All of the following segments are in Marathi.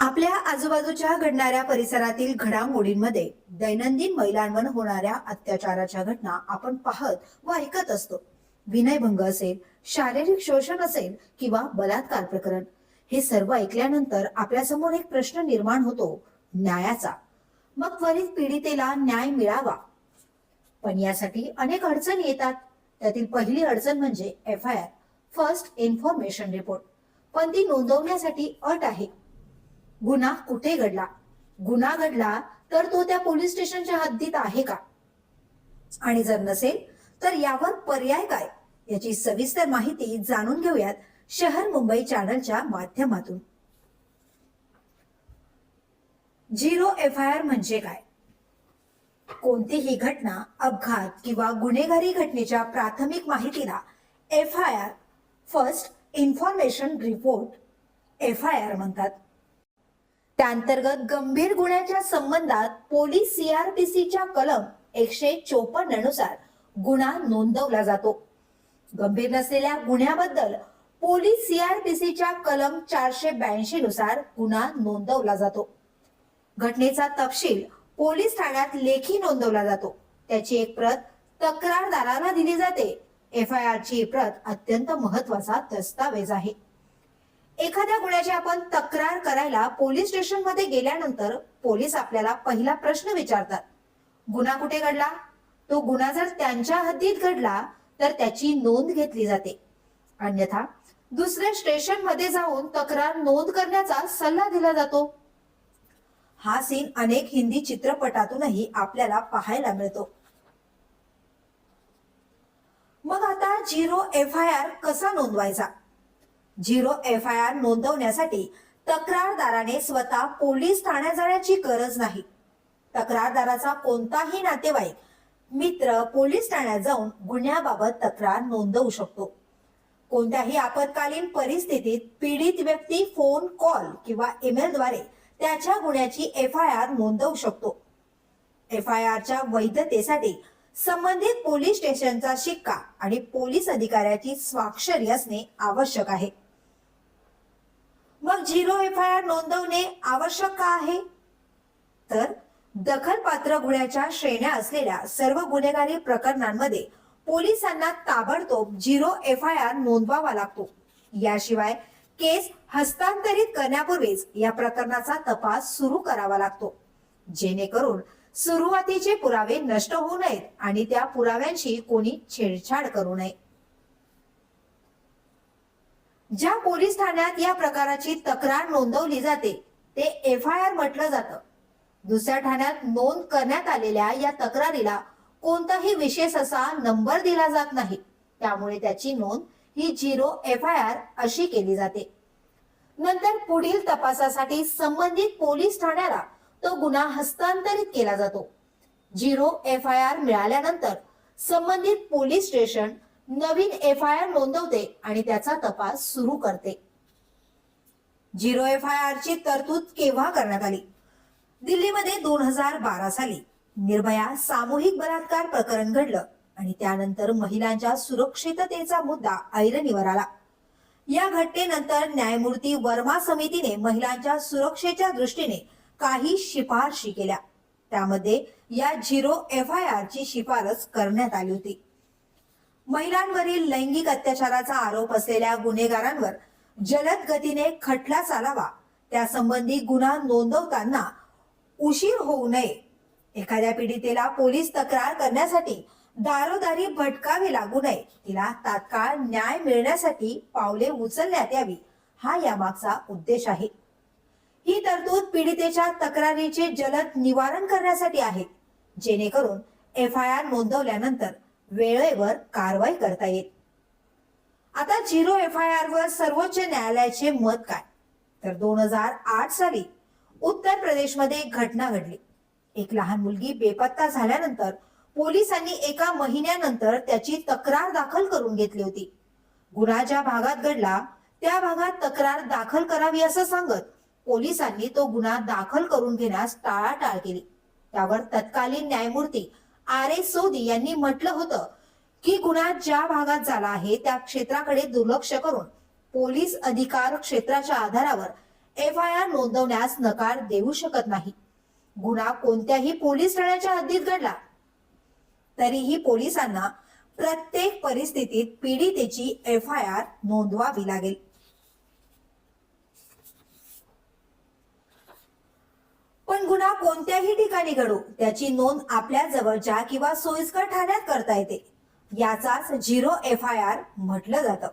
आपल्या आजूबाजूच्या घडणाऱ्या परिसरातील घडामोडींमध्ये दैनंदिन महिलांवर होणाऱ्या अत्याचाराच्या घटना आपण पाहत व ऐकत असतो. विनयभंग असेल शारीरिक शोषण असेल किंवा बलात्कार प्रकरण हे सर्व ऐकल्यानंतर आपल्यासमोर एक प्रश्न निर्माण होतो न्यायाचा. मग त्वरित पीडितेला न्याय मिळावा. पण यासाठी अनेक अडचणी येतात. त्यातील पहिली अडचण म्हणजे F I R first information report पण ती नोंदवण्यासाठी अट आहे. गुन्हा कुठे घडला? गुन्हा घडला तर तो त्या पोलीस स्टेशनच्या हद्दीत आहे का? आणि जर नसेल तर यावर पर्याय काय? याची सविस्तर माहिती जाणून घेऊयात शहर मुंबई चॅनलच्या माध्यमातून. झिरो एफ आय आर म्हणजे काय? कोणतीही घटना अपघात किंवा गुन्हेगारी घटनेच्या प्राथमिक माहितीला F I R first information report F I R म्हणतात. त्याअंतर्गत गंभीर गुन्ह्याच्या संबंधात पोलीस सीआरपीसीच्या कलम एकशे चोपन्ननुसार गुन्हा नोंदवला जातो. गंभीर नसलेल्या गुन्ह्याबद्दल पोलीस सीआरपीसीच्या कलम चारशे ब्याऐंशी नुसार गुन्हा नोंदवला जातो. घटनेचा तपशील पोलीस ठाण्यात लेखी नोंदवला जातो. त्याची एक प्रत तक्रारदाराला दिली जाते. एफ आय आर ची प्रत अत्यंत महत्त्वाचा दस्तावेज आहे. एखाद्या गुन्ह्याची आपण तक्रार करायला पोलीस स्टेशनमध्ये गेल्यानंतर पोलीस आपल्याला पहिला प्रश्न विचारतात. गुन्हा कुठे घडला? तो गुन्हा जर त्यांच्या हद्दीत घडला तर त्याची नोंद घेतली जाते. अन्यथा दुसऱ्या स्टेशनमध्ये जाऊन तक्रार नोंद करण्याचा सल्ला दिला जातो. हा सीन अनेक हिंदी चित्रपटातूनही आपल्याला पाहायला मिळतो. मग आता झिरो एफ आय आर कसा नोंदवायचा? झिरो एफ आय आर नोंदवण्यासाठी तक्रारदाराने स्वतः पोलीस ठाण्यात जाण्याची गरज नाही. तक्रारदाराचा कोणताही नातेवाईक मित्र पोलीस ठाण्यात जाऊन गुन्ह्याबाबत तक्रार नोंदवू शकतो. कोणत्याही आपत्कालीन परिस्थितीत पीडित व्यक्ती फोन कॉल किंवा ईमेलद्वारे त्याच्या गुन्ह्याची एफ आय आर नोंदवू शकतो. एफ आय आरच्या वैधतेसाठी संबंधित पोलीस स्टेशनचा शिक्का आणि पोलीस अधिकाऱ्याची स्वाक्षरी असणे आवश्यक आहे. झिरो एफ आय आर नोंदवणे आवश्यक का आहे. तर दखलपात्र गुन्ह्याच्या श्रेण्या असलेल्या सर्व गुन्हेगारी प्रकरणांमध्ये पोलिसांना ताबडतोब झिरो एफ आय आर नोंदवावा लागतो. याशिवाय केस हस्तांतरित करण्यापूर्वीच या प्रकरणाचा तपास सुरू करावा लागतो. जेणेकरून सुरुवातीचे पुरावे नष्ट होऊ नयेत आणि त्या पुराव्यांशी कोणी छेडछाड करू नये. ज्या पोलीस ठाण्यात या प्रकाराची तक्रार नोंदवली जाते ते एफ आय आर म्हटलं जातं. दुसऱ्या ठाण्यात नोंद करण्यात आलेल्या या तक्रारीला कोणताही विशेष असा नंबर दिला जात नाही. त्यामुळे त्याची नोंद ही झिरो एफ आय आर अशी केली जाते. नंतर पुढील तपासासाठी संबंधित पोलीस ठाण्याला तो गुन्हा हस्तांतरित केला जातो. झिरो एफ आय आर मिळाल्यानंतर संबंधित पोलीस स्टेशन नवीन एफ आय आर नोंदवते आणि त्याचा तपास सुरू करते. झिरो एफ आय आर ची तरतूद केव्हा करण्यात आली? दिल्लीमध्ये दोन हजार बारा साली निर्भया सामूहिक बलात्कार प्रकरण घडलं आणि त्यानंतर महिलांच्या सुरक्षिततेचा मुद्दा ऐरणीवर आला. या घटनेनंतर न्यायमूर्ती वर्मा समितीने महिलांच्या सुरक्षेच्या दृष्टीने काही शिफारशी केल्या. त्यामध्ये या झिरो एफ आय आर ची शिफारस करण्यात आली होती. महिलांवरील लैंगिक अत्याचाराचा आरोप असलेल्या गुन्हेगारांवर जलद गतीने खटला चालावा त्यासंबंधी गुन्हा नोंदवताना उशीर होऊ नये. एखाद्या पीडितेला पोलीस तक्रार करण्यासाठी दारोदारी भटकावे लागू नये. तिला तात्काळ न्याय मिळण्यासाठी पावले उचलण्यात यावी हा यामागचा उद्देश आहे. ही तरतूद पीडितेच्या तक्रारीचे जलद निवारण करण्यासाठी आहे. जेणेकरून एफ आय आर नोंदवल्यानंतर वेळेवर कारवाई करता येईल. आता झिरो एफ आय आर वर सर्वोच्च न्यायालयाचे मत काय? तर दोन हजार आठ साली उत्तर प्रदेशमध्ये एक घटना घडली. एक लहान मुलगी बेपत्ता झाल्यानंतर पोलिसांनी एका महिन्यानंतर त्याची तक्रार दाखल करून घेतली होती. गुन्हा ज्या भागात घडला त्या भागात तक्रार दाखल करावी असं सांगत पोलिसांनी तो गुन्हा दाखल करून घेण्यास टाळाटाळ केली. त्यावर तत्कालीन न्यायमूर्ती आर ए सोदी यांनी म्हटलं होतं की गुन्हा ज्या भागात झाला आहे त्या क्षेत्राकडे दुर्लक्ष करून पोलीस अधिकार क्षेत्राच्या आधारावर एफ आय आर नोंदवण्यास नकार देऊ शकत नाही. गुन्हा कोणत्याही पोलीस ठाण्याच्या हद्दीत घडला. तरीही पोलिसांना प्रत्येक परिस्थितीत पीडितेची एफ आय आर नोंदवावी लागेल. पण गुन्हा कोणत्याही ठिकाणी घडो त्याची नोंद आपल्या जवळच्या किंवा सोयीस्कर ठाण्यात करता येते. याचाच झिरो एफ आय आर म्हटलं जातं.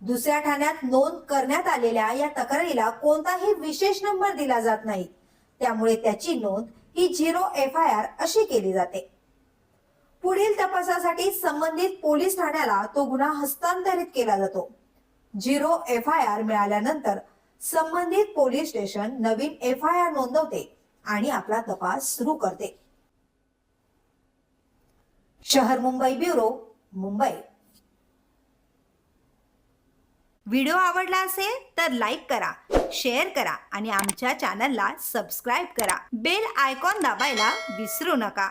दुसऱ्या ठाण्यात नोंद करण्यात आलेल्या या तक्रारीला कोणताही विशेष नंबर दिला जात नाही. त्यामुळे त्याची नोंद ही झिरो एफ आय आर अशी केली जाते. पुढील तपासासाठी संबंधित पोलीस ठाण्याला तो गुन्हा हस्तांतरित केला जातो. झिरो एफ आय आर मिळाल्यानंतर संबंधित पोलीस स्टेशन नवीन एफ आय आर नोंदवते आणि आपला तपास सुरू करते. शहर मुंबई ब्युरो मुंबई. व्हिडिओ आवडला असेल तर लाईक करा शेअर करा आणि आमच्या चॅनलला सबस्क्राईब करा. बेल आयकॉन दाबायला विसरू नका.